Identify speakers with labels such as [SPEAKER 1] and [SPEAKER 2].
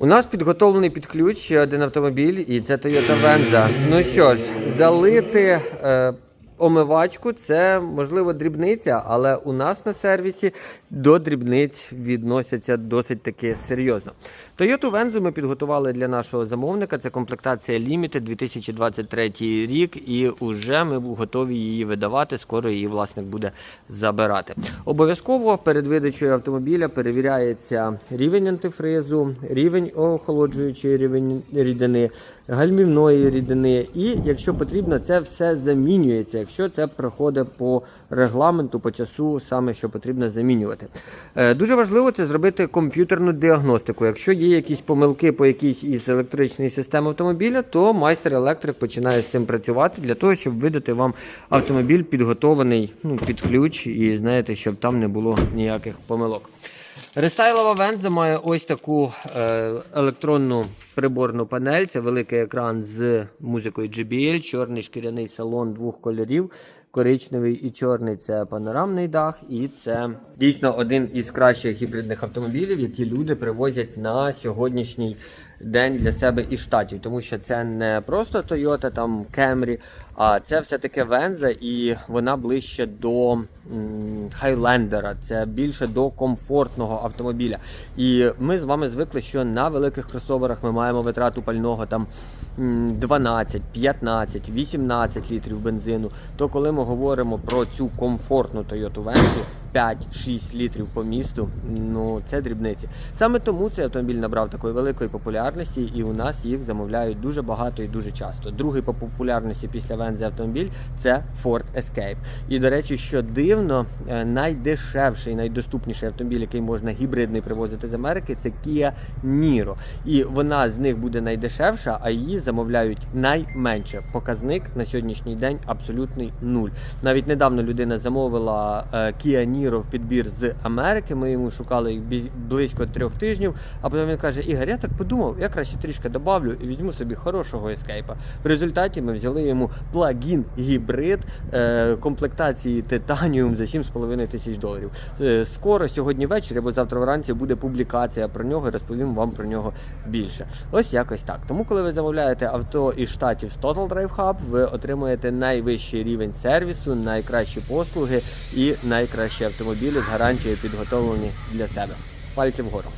[SPEAKER 1] У нас підготовлений під ключ один автомобіль, і це Toyota Venza. Ну що ж, залити е, омивачку це можливо дрібниця, але у нас на сервісі до дрібниць відносяться досить таки серйозно. Toyota Venza ми підготували для нашого замовника. Це комплектація Limited 2023 рік, і вже ми готові її видавати. Скоро її власник буде забирати. Обов'язково перед видачею автомобіля перевіряється рівень антифризу, рівень охолоджуючої рівень рідини, гальмівної рідини. І якщо потрібно, це все замінюється, якщо це проходить по регламенту, по часу, саме що потрібно замінювати. Е, Дуже важливо це зробити комп'ютерну діагностику. Якщо є якісь помилки по якійсь із електричної системи автомобіля, то майстер-електрик починає з цим працювати для того, щоб видати вам автомобіль підготований ну, під ключ і знаєте, щоб там не було ніяких помилок. Рестайлова Венза має ось таку е, електронну приборну панель. Це великий екран з музикою JBL, чорний шкіряний салон двох кольорів. Коричневий і чорний це панорамний дах, і це дійсно один із кращих гібридних автомобілів, які люди привозять на сьогоднішній день для себе із штатів, тому що це не просто Toyota, там Camry, а це все-таки Венза, і вона ближче до Хайлендера, це більше до комфортного автомобіля. І ми з вами звикли, що на великих кросоверах ми маємо витрату пального там 12, 15, 18 літрів бензину. То коли ми говоримо про цю комфортну Toyota Venza, 5-6 літрів по місту, ну це дрібниці. Саме тому цей автомобіль набрав такої великої популярності, і у нас їх замовляють дуже багато і дуже часто. Другий по популярності після Вензи автомобіль це Ford Escape. І до речі, що дивно, е, найдешевший, найдоступніший автомобіль, який можна гібридний привозити з Америки, це Kia Niro. І вона з них буде найдешевша, а її замовляють найменше. Показник на сьогоднішній день абсолютний нуль. Навіть недавно людина замовила е, Kia Niro в підбір з Америки. Ми йому шукали близько трьох тижнів. А потім він каже: Ігор, я так подумав, я краще трішки добавлю і візьму собі хорошого ескейпа. В результаті ми взяли йому плагін гібрид е, комплектації Titanium за 7,5 тисяч доларів. Е, скоро сьогодні ввечері або завтра вранці буде публікація про нього. Розповім вам про нього більше. Ось якось так. Тому, коли ви замовляєте авто із штатів з Total Drive Hub, ви отримуєте найвищий рівень сервісу, найкращі послуги і найкращі автомобілі з гарантією підготовлені для себе. Пальці вгору.